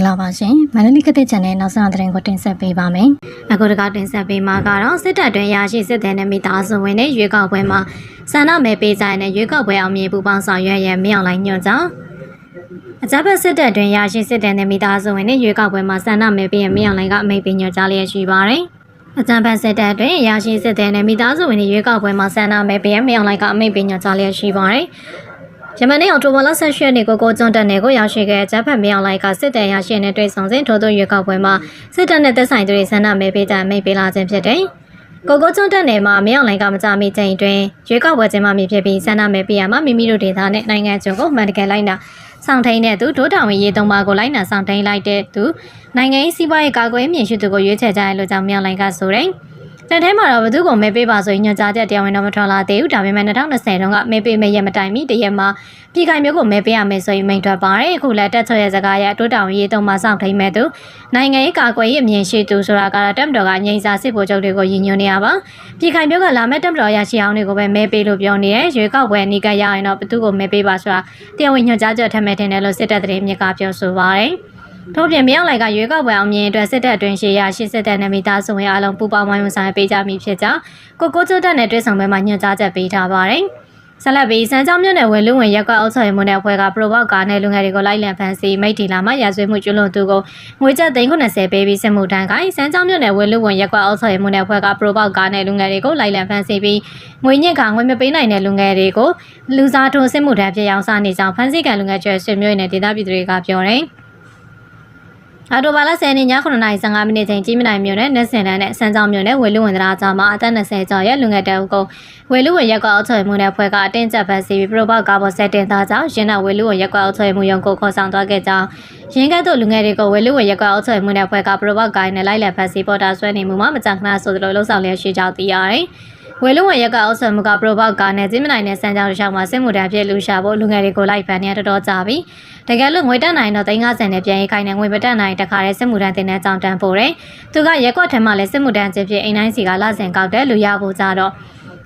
္ဂလာပါရှင်မန္တလေးကတဲ့ channel နောက်ဆုံးသတင်းကိုတင်ဆက်ပေးပါမယ်အခုတကတင်ဆက်ပေးမှာကတော့စစ်တပ်တွင်ရရှိစစ်သည်နဲ့မိသားစုဝင်တွေရွေးကောက်ပွဲမှာဆန္ဒမဲပေးကြတဲ့ရွေးကောက်ပွဲအောင်မြင်ပူပေါင်းဆောင်ရွက်ရမြောက်လိုက်ညွှန်ကြောင်းအကြမ်းဖက်စစ်တပ်တွင်ရရှိစစ်တပ်နဲ့မိသားစုဝင်တွေရွေးကောက်ပွဲမှာဆန္ဒမဲပေးရမြောက်လိုက်ကအမိန့်ပေးညွှန်ကြားလျက်ရှိပါတယ်အကြံဖန်စစ်တပ်တွင်ရရှိစစ်တဲ့နဲ့မိသားစုဝင်တွေရွေးကောက်ပွဲမှာဆန္ဒမဲပေးရမြောက်လိုက်ကအမိန့်ပေးညွှန်ကြားလျက်ရှိပါတယ်။ ယမန်နေ့အော်တိုဘာလ18ရက်နေ့ကိုကိုကျွန်းတက်နယ်ကိုရောက်ရှိခဲ့ဂျပန်မြောက်လိုက်ကစစ်တပ်ရရှိတဲ့တွေ့ဆုံစဉ်ထို့သောရွေးကောက်ပွဲမှာစစ်တပ်နဲ့သက်ဆိုင်သူတွေဆန္ဒမဲပေးကြမိတ်ပေးလာခြင်းဖြစ်တယ်။ကိုကိုကျွန်းတက်နယ်မှာမြောက်လိုက်ကမကြမီချိန်တွင်ရွေးကောက်ပွဲကျင်းပမည်ဖြစ်ပြီးဆန္ဒမဲပေးရမှာမိမိတို့ဒေသနဲ့နိုင်ငံချုပ်ကိုမှန်တကယ်လိုက်တာဆောင်ထိန်တဲ့သူဒိုးတောင်ဝေရေးသုံးပါးကိုလိုက်နာဆောင်ထိန်လိုက်တဲ့သူနိုင်ငံရေးစီးပွားရေးကာကွယ်မြင့်ရှိသူကိုရွေးချယ်ကြရလို့ကြောင့်မြောက်လိုက်ကဆိုတယ်။ တန်ထဲမှာတော့ဘသူကမဲပေးပါဆိုရင်ညွှန်ကြားချက်တရားဝင်တော့မထွက်လာသေးဘူးဒါပေမဲ့2020တုန်းကမဲပေးမဲ့ရက်မတိုင်မီတရက်မှာပြည်ခိုင်မျိုးကိုမဲပေးရမယ်ဆိုရင်မိန်ထွက်ပါတယ်အခုလည်းတက်ချွရဲ့စကားရအတိုးတောင်ရေးသုံးမှာစောင့်ထိန်မဲ့သူနိုင်ငံရေးကာကွယ်ရေးအမြင်ရှိသူဆိုတာကတော့တက်မတော်ကငိမ့်စာစစ်ဗိုလ်ချုပ်တွေကိုရည်ညွှန်းနေရပါပြည်ခိုင်မျိုးကလာမဲ့တက်မတော်ရရှိအောင်တွေကိုပဲမဲပေးလို့ပြောနေရဲရွေးကောက်ပွဲအနီးကရရင်တော့ဘသူကိုမဲပေးပါဆိုတာတရားဝင်ညွှန်ကြားချက်ထပ်မဲ့တင်တယ်လို့စစ်တပ်သတင်းမြစ်ကပြောဆိုပါတယ် ထို့ပြင်မြောက်လိုက်ကရွေးကောက်ပွဲအောင်မြင်အတွက်စစ်တပ်အတွင်းရှေ့ရရှစ်စစ်တပ်နဲ့မိသားစုဝင်အားလုံးပူးပေါင်းဝိုင်းဝန်းဆောင်ပေးကြမည်ဖြစ်ကြောင်းကိုကိုကျိုးတက်နဲ့တွဲဆောင်ပွဲမှာညွှန်ကြားချက်ပေးထားပါတယ်။ဆက်လက်ပြီးစမ်းကြောင်းမြို့နယ်ဝယ်လူဝင်ရက်ကွက်အုပ်ချုပ်ရေးမှုနယ်အဖွဲ့ကပရိုဘောက်ကာနဲ့လူငယ်တွေကိုလိုက်လံဖမ်းဆီးမိတ်တီလာမှရာဇဝတ်မှုကျွလွန်သူကိုငွေကျပ်390ပေးပြီးစစ်မှုထမ်းခိုင်းစမ်းကြောင်းမြို့နယ်ဝယ်လူဝင်ရက်ကွက်အုပ်ချုပ်ရေးမှုနယ်အဖွဲ့ကပရိုဘောက်ကာနဲ့လူငယ်တွေကိုလိုက်လံဖမ်းဆီးပြီးငွေညစ်ကငွေမပေးနိုင်တဲ့လူငယ်တွေကိုလူစားထိုးစစ်မှုထမ်းဖြစ်အောင်စနေကြောင်းဖမ်းဆီးကန်လူငယ်ကျွဲဆွေမျိုးနဲ့ဒေသပြည်သူတွေကပြောတယ်။ အော်တိုဘာလ10ရက်နေ့ည9:15မိနစ်ချိန်ကြီးမနိုင်မြို့နယ်နေစင်တန်းနဲ့စမ်းကြောင်းမြို့နယ်ဝေလူဝင်တရားကြားမှာအသက်20ကျော်ရဲ့လူငယ်တအုပ်ကိုဝေလူဝင်ရက်ကွက်အောက်ချွေမှုနဲ့ဖွဲ့ကအတင်းကျပ်ဖက်စီပြီးပရိုပေါကာဘောဆက်တင်သားကြောင့်ရင်းနဲ့ဝေလူဝင်ရက်ကွက်အောက်ချွေမှုရုံကိုခေါ်ဆောင်သွားခဲ့ကြောင်းရင်းကဲ့သို့လူငယ်တွေကိုဝေလူဝင်ရက်ကွက်အောက်ချွေမှုနဲ့ဖွဲ့ကပရိုပေါကိုင်းနဲ့လိုက်လက်ဖက်စီပေါ်တာဆွဲနေမှုမှာမကြခဏဆိုသလိုလှုပ်ဆောင်လျက်ရှိကြောင်းသိရတယ်။ ဝေလူဝင်ရက်ကအောက်ဆန်မှုကပရိုဘောက်ကာနဲ့ဂျင်းမနိုင်တဲ့စံကြောင်းတစ်လျှောက်မှာစစ်မှုထမ်းဖြစ်လူရှာဖို့လူငယ်တွေကိုလိုက်ဖန်နေတော်တော်ကြာပြီ။တကယ်လို့ငွေတက်နိုင်တော့350နဲ့ပြန်ရေးခိုင်းနေငွေမတက်နိုင်တခါတည်းစစ်မှုထမ်းတင်တဲ့အကြောင်းတန်းပို့တယ်။သူကရက်ကွက်ထဲမှာလည်းစစ်မှုထမ်းချင်းဖြစ်အိမ်တိုင်းစီကလဆင်ကောက်တယ်လူရဖို့ကြတော့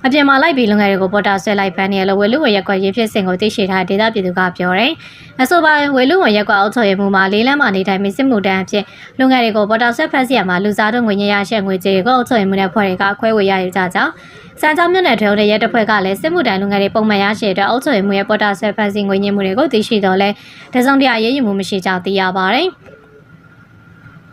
အပြင်မှာလိုက်ပြီးလူငယ်တွေကိုပေါ်တာဆွဲလိုက်ဖမ်းနေရလို့ဝေလူဝရက်ကွက်ရေးဖြစ်စဉ်ကိုသိရှိထားဒေသပြည်သူကပြောတယ်။အဆိုပါဝေလူဝရက်ကွက်အောက်ချော်ရမှုမှာလေးလမ်းမှာနေထိုင်ပြီးစစ်မှုတန်းအဖြစ်လူငယ်တွေကိုပေါ်တာဆွဲဖမ်းဆီးရမှာလူစားတို့ငွေညရရှက်ငွေကြေးကိုအောက်ချော်ရမှုနဲ့ဖွဲ့တွေကခွဲဝေရယူကြကြောင်း စံကြောင်းမြို့နယ်ထုံးတဲ့ရဲတပ်ဖွဲ့ကလည်းစစ်မှုတန်းလူငယ်တွေပုံမှန်ရရှိတဲ့အောက်ချော်ရမှုရဲ့ပေါ်တာဆွဲဖမ်းဆီးငွေညှိမှုတွေကိုသိရှိတော့လဲတစုံတရာရေးယူမှုမရှိကြောင်းသိရပါတယ်။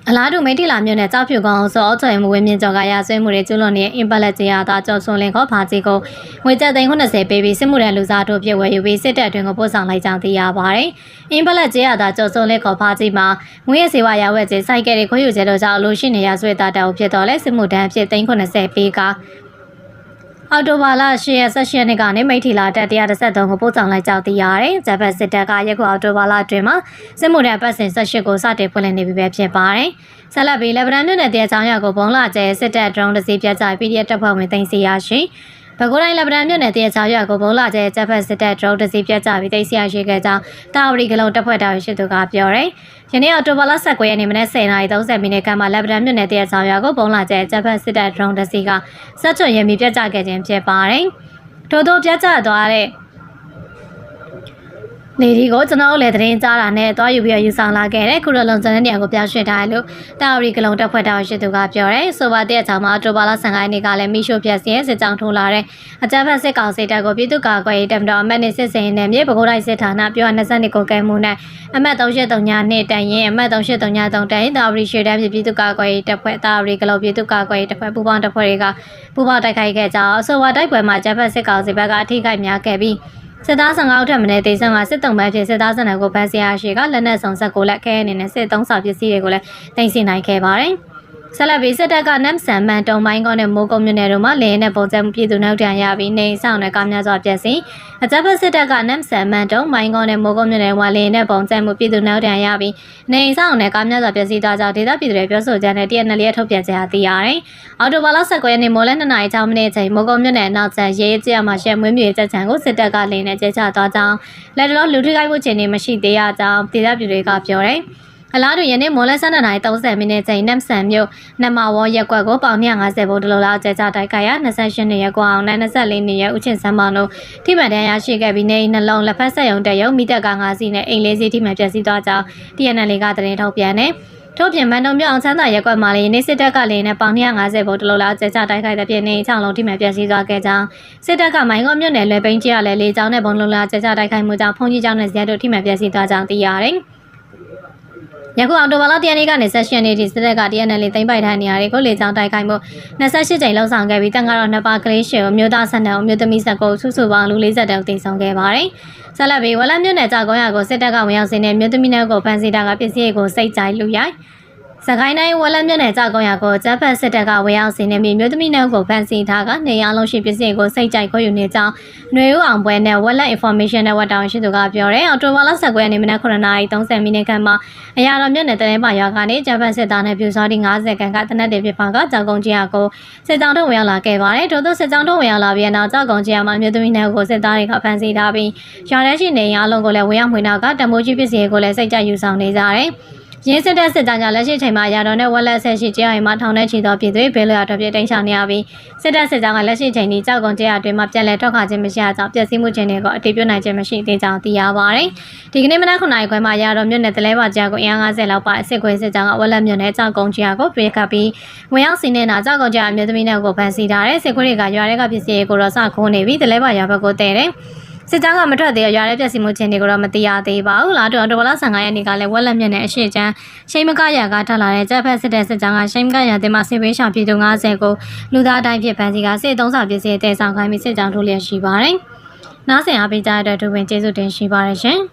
အလားတူမိတိလာမြို့နယ်ကြောက်ဖြူကောင်အောင်စောအောက်ချွေမှုဝင်းမြင့်ကျော်ကရဆွေးမှုတွေကျူးလွန်နေအင်ပလက်ကျေးအားသာကျော်စွန်လင်ခေါ်ဖာကြီးကိုငွေကျပ်သိန်း90ပေးပြီးစစ်မှုထမ်းလူစားတို့ပြည့်ဝယ်ယူပြီးစစ်တပ်အတွင်းကိုပို့ဆောင်လိုက်ကြောင်းသိရပါတယ်။အင်ပလက်ကျေးအားသာကျော်စွန်လင်ခေါ်ဖာကြီးမှာငွေရစေဝါရဝက်ကျေးစိုက်ကယ်တွေခွင့်ယူကျေတို့ကြောင့်လိုရှိနေရဆွေသားတောက်ဖြစ်တော်လဲစစ်မှုထမ်းအဖြစ်သိန်း90ပေးက အော်တိုဘာလ10ရက်18ရက်နေ့ကနေမိထီလာတက်133ကိုပို့ဆောင်လိုက်ကြောင်းသိရတယ်။ဂျပန်စစ်တပ်ကရက်ခုအော်တိုဘာလအတွင်းမှာစစ်မှုထမ်းပတ်စဉ်18ကိုစတင်ဖွင့်လှစ်နေပြီပဲဖြစ်ပါတယ်။ဆက်လက်ပြီးလက်ဗရန်မြို့နယ်တဲချောင်းရွာကိုဘုံလာကျဲစစ်တပ် drone တစ်စီးပြတ်ကျ PDF တပ်ဖွဲ့ဝင်သိမ်းစီရရှိ ပဲခူးတိုင်းလက်ဗရန်မြို့နယ်တဲချောင်းရွာကိုဘုံလာကျဲဂျပန်စစ်တပ် drone တစ်စီးပြတ်ကျပြီးသိမ်းစီရရှိခဲ့ကြောင်းတာဝရီကလုံးတပ်ဖွဲ့တာဝန်ရှိသူကပြောတယ်။ယနေ့အော်တိုဘာလ19ရက်နေ့မနက်10:30မိနစ်ခန့်မှာလက်ဗရန်မြို့နယ်တဲချောင်းရွာကိုဘုံလာကျဲဂျပန်စစ်တပ် drone တစ်စီးကစက်ချွန်ရမီပြတ်ကျခဲ့ခြင်းဖြစ်ပါတယ်။ထို့သောပြတ်ကျသွားတဲ့ နေဒီကိုကျွန်တော်တို့လည်းသတင်းကြားတာနဲ့သွားယူပြီးယူဆောင်လာခဲ့တဲ့ခုရလုံးစံတဲ့နေရာကိုပြောင်းရွှေ့ထားတယ်လို့တာဝရီကလုံးတက်ဖွဲ့တာရှိသူကပြောတယ်ဆိုပါတဲ့အကြောင်းမှာအော်တိုဘာလ15ရက်နေ့ကလည်းမိရှို့ပြက်စီရဲ့စစ်ကြောင်းထိုးလာတဲ့အကြမ်းဖက်စစ်ကောင်စီတပ်ကိုပြည်သူ့ကာကွယ်ရေးတပ်မတော်အမတ်နဲ့စစ်စင်နဲ့မြေပကိုးတိုင်းစစ်ဌာနပြော22ကိုကဲမှုနဲ့အမတ်383ညနှစ်တန်ရင်အမတ်383ည3တန်ရင်တာဝရီရှေ့တန်းပြည်သူ့ကာကွယ်ရေးတပ်ဖွဲ့တာဝရီကလုံးပြည်သူ့ကာကွယ်ရေးတပ်ဖွဲ့ပူးပေါင်းတပ်ဖွဲ့တွေကပူးပေါင်းတိုက်ခိုက်ခဲ့ကြအောင်ဆိုပါတိုက်ပွဲမှာအကြမ်းဖက်စစ်ကောင်စီဘက်ကအထိခိုက်များခဲ့ပြီး စစ်သား15ဦးထက်မနည်းတေဆုံးကစစ်တုံးပန်းဖြစ်စစ်သားစနကိုဖမ်းဆီးရရှိကလက်နက်ဆောင်ဆက်ကိုလက်ခဲအနေနဲ့စစ်သုံးစာပစ္စည်းတွေကိုလည်းတင်စီနိုင်ခဲ့ပါတယ်။ ဆက်လက်ပြီးစစ်တပ်ကနမ်ဆန်မန်တုံမိုင်းကောနဲ့မိုးကုံမြို့နယ်တို့မှာလင်းနဲ့ပုံစံပြည်သူနောက်တန်ရပြီးနေဆောင်နဲ့ကားများစွာပြည့်စင်အကြမ်းဖက်စစ်တပ်ကနမ်ဆန်မန်တုံမိုင်းကောနဲ့မိုးကုံမြို့နယ်မှာလင်းနဲ့ပုံစံမှုပြည်သူနောက်တန်ရပြီးနေဆောင်နဲ့ကားများစွာပြည့်စည်သွားကြောင်းဒေသပြည်သူတွေပြောဆိုကြတဲ့တရက်နှစ်လျက်ထုတ်ပြန်ကြရသိရတယ်။အော်တိုဘာလ19ရက်နေ့မိုးလ2နာရီ6မိနစ်ချိန်မိုးကုံမြို့နယ်နောက်ကျရေးကျရမှာရှဲမွေးမြူချက်ချံကိုစစ်တပ်ကလင်းနဲ့ကျဲချသွားကြောင်းလက်တော်လူထိခိုက်မှုခြေနေမရှိသေးရကြောင်းဒေသပြည်တွေကပြောတယ်။ အလားတူယနေ့မော်လက်12နာရီ30မိနစ်ချိန်နမ်ဆန်မြို့နမဝရက်ကွက်ကိုပေါင်250ဗို့တလူလောက်ကျကြတိုက်ခိုက်ရာ28နှစ်ရက်ကွာအောင်နဲ့24နှစ်ရက်ဦးချင်းစမ်းမောင်တို့ထိမှန်တန်းရရှိခဲ့ပြီးနေအိမ်နှလုံးလက်ဖက်ဆက်ယုံတက်ယုံမိတက်က9စီးနဲ့အိမ်လေးစီးထိမှန်ပျက်စီးသွားကြောင်း TNL ကသတင်းထုတ်ပြန်တယ်ထို့ပြင်မန်တုံမြို့အောင်ချမ်းသာရက်ကွက်မှာလည်းနေ့စစ်တပ်ကလည်းနဲ့ပေါင်250ဗို့တလူလောက်ကျကြတိုက်ခိုက်တဲ့ပြင်နေ6လုံးထိမှန်ပျက်စီးသွားခဲ့ကြောင်းစစ်တပ်ကမိုင်းကောမြို့နယ်လွယ်ပိန်းကျရလဲလေးချောင်းနဲ့ဘုံလုံးလာကျကြတိုက်ခိုက်မှုကြောင့်ဖုန်ကြီးကျောင်းနဲ့ဇရက်တို့ထိမှန်ပျက်စီးသွားကြောင်းသိရတယ်။ ယခုအော်တိုဘာလတရနေ့ကနေဆက်ရှင်နေ့ထိစစ်တပ်က TNL သိမ်းပိုက်ထားနေရာတွေကိုလေကြောင်းတိုက်ခိုက်မှု28ကြိမ်လှုပ်ဆောင်ခဲ့ပြီးတန်ကတော့နှစ်ပါးကလေးရှယ်ကိုမြို့သားဆက်နယ်အမျိုးသမီးဆက်ကိုစုစုပေါင်းလူ40တောင်တင်ဆောင်ခဲ့ပါတယ်။ဆက်လက်ပြီးဝက်လက်မြို့နယ်ကြောက်ကုန်းရကိုစစ်တပ်ကဝင်ရောက်စင်းတဲ့မြို့သမီးတွေကိုဖမ်းဆီးတာကပစ္စည်းကိုစိတ်ကြိုက်လူရိုက် စကိုင်းတိုင်းဝက်လက်မြို့နယ်ကြောက်ကုန်းရကိုဂျပန်စစ်တပ်ကဝင်ရောက်စင်းတဲ့မြို့သမီးတွေကိုဖမ်းဆီးထားကနေရာလုံးရှိပစ္စည်းကိုစိတ်ကြိုက်ခေါ်ယူနေကြောင်းຫນွေဦးအောင်ပွဲနဲ့ဝက်လက် information network တောင်ရှိသူကပြောတယ်အော်တိုဘာလ19ရက်နေ့မနက်9:30မိနစ်ခန့်မှာအရာတော်မြို့နယ်တရင်ပါရွာကနေဂျပန်စစ်သားနဲ့ပြူစောတိ90ခန်းကတနက်တည်းပြပါကကြောက်ကုန်းကြီးကိုစစ်ကြောင်းထုတ်ဝင်ရောက်လာခဲ့ပါတယ်။ထို့သောစစ်ကြောင်းထုတ်ဝင်ရောက်လာပြီးနောက်ကြောက်ကုန်းကြီးမှာမြို့သမီးတွေကိုစစ်သားတွေကဖမ်းဆီးထားပြီးရွာထဲရှိနေရအလုံးကိုလည်းဝင်ရောက်မှွေနောက်ကတမိုးကြီးပစ္စည်းကိုလည်းစိတ်ကြယူဆောင်နေကြတယ်။ ရင်းစစ်တဲ့စစ်သားများလက်ရှိချိန်မှာရာတော်နဲ့ဝက်လက်ဆက်ရှိကြအိမ်မှာထောင်ထဲချီသောပြည်သူတွေဘဲလျာထွက်ပြေးတိမ်းရှောင်နေရပြီးစစ်တပ်စစ်ကြောင်းကလက်ရှိချိန်ဒီကြောက်ကုန်းကျရအတွင်းမှာပြန်လည်ထွက်ခွာခြင်းမရှိကြောင်းပျက်စီးမှုခြင်းတွေကိုအတည်ပြုနိုင်ခြင်းမရှိသေးကြောင်းသိရပါတယ်။ဒီကနေ့မနက်9:00နာရီခွဲမှာရာတော်မြို့နယ်တလဲပါကြားကိုအင်အား50လောက်ပါအစ်စ်ခွေစစ်ကြောင်းကဝက်လက်မြို့နယ်ကြောက်ကုန်းကျရကိုပြေးခတ်ပြီးဝင်ရောက်စီးနေတာကြောက်ကုန်းကျရအမျိုးသမီးတွေကိုဖမ်းဆီးထားတဲ့စစ်ခွေတွေကရွာတွေကပစ္စည်းတွေကိုတော့စခိုးနေပြီးတလဲပါရွာဘက်ကိုတည်တယ်။ စစ်ကြောင်းကမထွက်သေးရရွာတဲ့ပြက်စီမှုချင်းတွေကိုတော့မသိရသေးပါဘူး။လာတော့အော်တိုဘလ15ရက်နေ့ကလည်းဝက်လက်မြက်နဲ့အရှိချမ်းရှိမကရကထလာတဲ့တပ်ဖက်စစ်တဲ့စစ်ကြောင်းကရှိမကရတင်မှာစစ်ပေးရှောင်ပြည်သူ90ကိုလူသားအတိုင်းဖြစ်ဖန်စီကစစ်သုံးဆောင်ပစ္စည်းတဲဆောင်ခိုင်းပြီးစစ်ကြောင်းထိုးလျက်ရှိပါတယ်။နားဆင်အားပေးကြတဲ့အတွက်ဒုဝင်ကျေးဇူးတင်ရှိပါတယ်ရှင်။